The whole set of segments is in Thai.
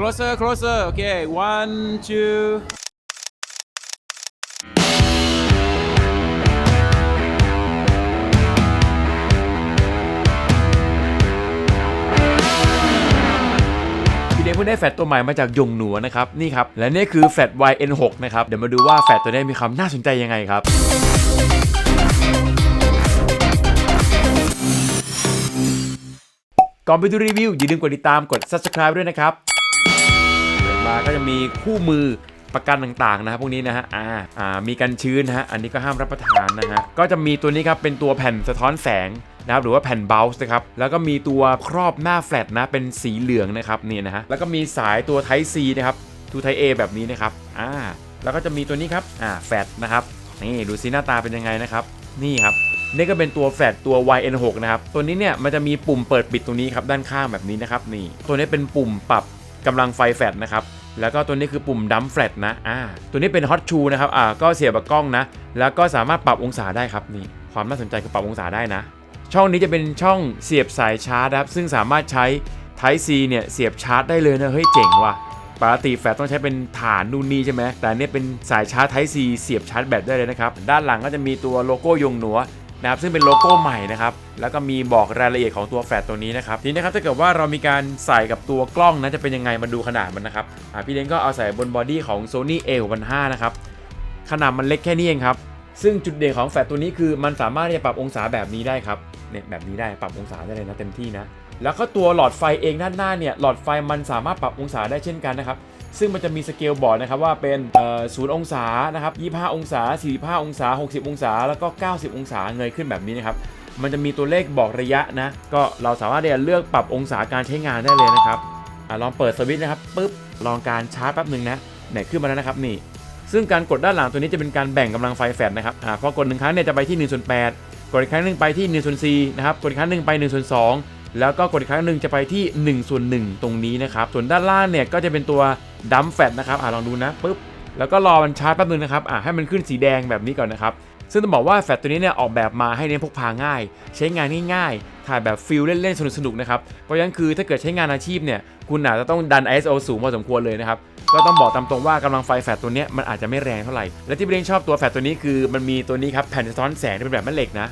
Closer, closer. Okay, one, two. พี่เด้งเพิ่งได้แฟตตัวใหม่มาจากยงหนัวนะครับ นี่ครับ และนี่คือแฟต YN6 นะครับ เดี๋ยวมาดูว่าแฟตตัวนี้มีความน่าสนใจยังไงครับก่อนไปดูรีวิวอย่าลืมกดติดตามกด subscribe ด้วยนะครับ มาก็จะมีคู่มือประกันต่างๆนะครับพวกนี้นะฮะอ่าอ่ามีกันชื้นนะฮะอันนี้ก็ห้ามรับประทานนะฮะก็จะมีตัวนี้ครับเป็นตัวแผ่นสะท้อนแสงนะครับหรือว่าแผ่นเบลส์นะครับแล้วก็มีตัวครอบหน้าแฟลตนะเป็นสีเหลืองนะครับนี่นะฮะแล้วก็มีสายตัว Type C นะครับทู Type A แบบนี้นะครับอ่าแล้วก็จะมีตัวนี้ครับอ่าแฟลตนะครับนี่ดูซิหน้าตาเป็นยังไงนะครับนี่ครับนี่ก็เป็นตัวแฟลตตัว YN6 นะครับตัวนี้เนี่ยมันจะมีปุ่มเปิดปิดตรงนี้ครับด้านข้างแบบนี้นะครับนี่ตัวนี้เป็นปุ่มปรับกำลังไฟแฟลตนะครับ แล้วก็ตัวนี้คือปุ่มดัมแฟลตนะอ่าตัวนี้เป็นฮอตชูนะครับอ่าก็เสียบกับกล้องนะ แล้วก็สามารถปรับองศาได้ครับนี่ความน่าสนใจคือปรับองศาได้นะ ช่องนี้จะเป็นช่องเสียบสายชาร์จครับซึ่งสามารถใช้ Type C เนี่ยเสียบชาร์จได้เลยนะเฮ้ยเจ๋งว่ะปกติแฟลชต้องใช้เป็นฐานนู่นนี่ใช่ไหมแต่เนี่ยเป็นสายชาร์จ Type C เสียบชาร์จแบตได้เลยนะครับ ด้านหลังก็จะมีตัวโลโก้ยงหนัว นะครับซึ่งเป็นโลโก้ใหม่นะครับแล้วก็มีบอกรายละเอียดของตัวแฟลชตัวนี้นะครับทีนี้นะครับถ้าเกิดว่าเรามีการใส่กับตัวกล้องนะจะเป็นยังไงมาดูขนาดมันนะครับพี่เล้งก็เอาใส่บนบอดี้ของ Sony A65 นะครับขนาดมันเล็กแค่นี้เองครับซึ่งจุดเด่นของแฟลชตัวนี้คือมันสามารถที่จะปรับองศาแบบนี้ได้ครับเนี่ยแบบนี้ได้ปรับองศาได้เลยนะเต็มที่นะแล้วก็ตัวหลอดไฟเองด้านหน้าเนี่ยหลอดไฟมันสามารถปรับองศาได้เช่นกันนะครับ ซึ่งมันจะมีสเกลบอร์ดนะครับว่าเป็นเอ่อ0องศานะครับ25 องศา 45 องศา 60 องศา แล้วก็ 90 องศาเงยขึ้นแบบนี้นะครับมันจะมีตัวเลขบอกระยะนะ ก็เราสามารถเลือกปรับองศาการใช้งานได้เลยนะครับอลองเปิดสวิตช์นะครับปุ๊บลองการชาร์จแป๊บหนึ่งนะเนี่ยขึ้นมาแล้วนะครับนี่ ซึ่งการกดด้านหลังตัวนี้จะเป็นการแบ่งกำลังไฟแฟลชนะครับอ่าพอกดหนึ่งครั้งเนี่ยจะไปที่1ส่วน8กดอีกครั้งหนึ่งไปที่1ส่วน4นะครับกดอีกครั้งหนึ่งไป1ส่วน2 แล้วก็กดอีกครั้งหนึ่งจะไปที่1ส่วน1ตรงนี้นะครับ ส่วนด้านล่างเนี่ยก็จะเป็นตัวดัมแฟลชนะครับอ่าลองดูนะปุ๊บแล้วก็รอมันชาร์จแป๊บนึงนะครับอ่าให้มันขึ้นสีแดงแบบนี้ก่อนนะครับซึ่งต้องบอกว่าแฟลชตัวนี้เนี่ยออกแบบมาให้เน้นพกพาง่าย ใช้งานง่ายๆ ถ่ายแบบฟิลเล่นๆ สนุกๆ นะครับ เพราะฉะนั้นคือถ้าเกิดใช้งานอาชีพเนี่ยคุณอาจจะต้องดัน ISO สูงพอสมควรเลยนะครับ ก็ต้องบอกตามตรงว่ากำลังไฟแฟลชตัวนี้มันอาจจะไม่แรงเท่าไหร่ และที่เล้งชอบตัวแฟลชตัวนี้คือมันมีตัวนี้ครับแผ่นสะท้อนแสงที่เป็นแบบแม่เหล็กนะ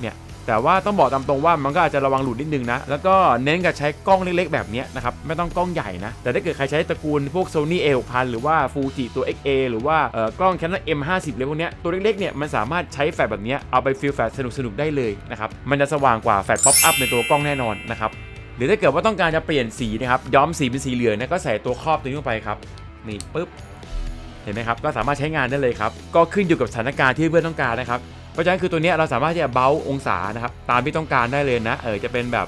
เนี่ย แต่ว่าต้องบอกตามตรงว่ามันก็อาจจะระวังหลุดนิดนึงนะ แล้วก็เน้นกับใช้กล้องเล็กๆแบบนี้นะครับ ไม่ต้องกล้องใหญ่นะ แต่ถ้าเกิดใครใช้ตระกูลพวก Sony A6000 หรือว่า Fuji ตัว XA หรือว่าเอ่อกล้อง Canon M50 เลยพวกนี้ตัวเล็กๆเนี่ยมันสามารถใช้แฟลชแบบนี้เอาไปฟิลแฟลชสนุกๆได้เลยนะครับ มันจะสว่างกว่าแฟลชป๊อปอัพในตัวกล้องแน่นอนนะครับ หรือถ้าเกิดว่าต้องการจะเปลี่ยนสีนะครับย้อมสีเป็นสีเหลืองนะก็ใส่ตัวครอบตัวนี้ลงไปครับนี่ปุ๊บเห็นไหมครับก็สามารถใช้งานได้เลยครับก็ขึ้นอยู่กับสถานการณ์ที่เพื่อนต้องการนะครับ เพราะฉะนั้นคือตัวนี้เราสามารถที่จะเบาองศานะครับตามที่ต้องการได้เลยนะเออจะเป็นแบบ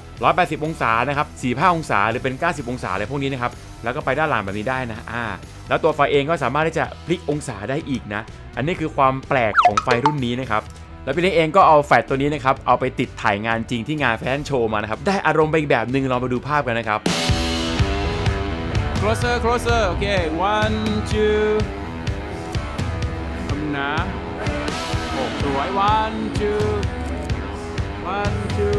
180 องศานะครับ45องศาหรือเป็น 90 องศาอะไรพวกนี้นะครับแล้วก็ไปด้านหลังแบบนี้ได้นะอ่าแล้วตัวไฟเองก็สามารถที่จะพลิกองศาได้อีกนะ อันนี้คือความแปลกของไฟรุ่นนี้นะครับแล้วพี่เล็กเองก็เอาแฟลชตัวนี้นะครับเอาไปติดถ่ายงานจริงที่งานแฟชั่นโชว์มานะครับได้อารมณ์ไปอีกแบบหนึ่งลองมาดูภาพกันนะครับ closer closer okay one two ทำนะ สวย one two one two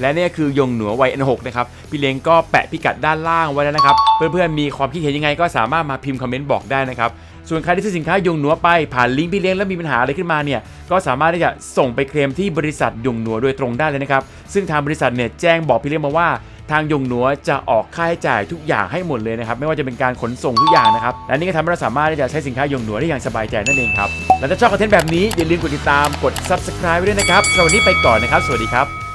และนี่คือ ยงหนัววัย N6 นหกนะครับ พี่เลี้ยงก็แปะพิกัดด้านล่างไว้แล้วนะครับ เพื่อนๆ มีความคิดเห็นยังไงก็สามารถมาพิมพ์คอมเมนต์บอกได้นะครับ ส่วนใครที่ซื้อสินค้ายงหนัวไปผ่านลิงก์พี่เลี้ยงแล้วมีปัญหาอะไรขึ้นมาเนี่ย ก็สามารถที่จะส่งไปเคลมที่บริษัทยงหนัวโดยตรงได้เลยนะครับ ซึ่งทางบริษัทเนี่ยแจ้งบอกพี่เลี้ยงมาว่าทางยงหนัวจะออกค่าใช้จ่ายทุกอย่างให้หมดเลยนะครับ ไม่ว่าจะเป็นการขนส่งทุกอย่างนะครับ และนี่ก็ทำให้เราสามารถที่จะใช้สินค้ายงหนัวได้อย่างสบายใจนั่นเองครับ และถ้าชอบคอนเทนต์แบบนี้อย่าลืมกดติดตามกด subscribe ไว้ด้วยนะครับสำหรับวันนี้ไปก่อนนะครับ สวัสดีครับ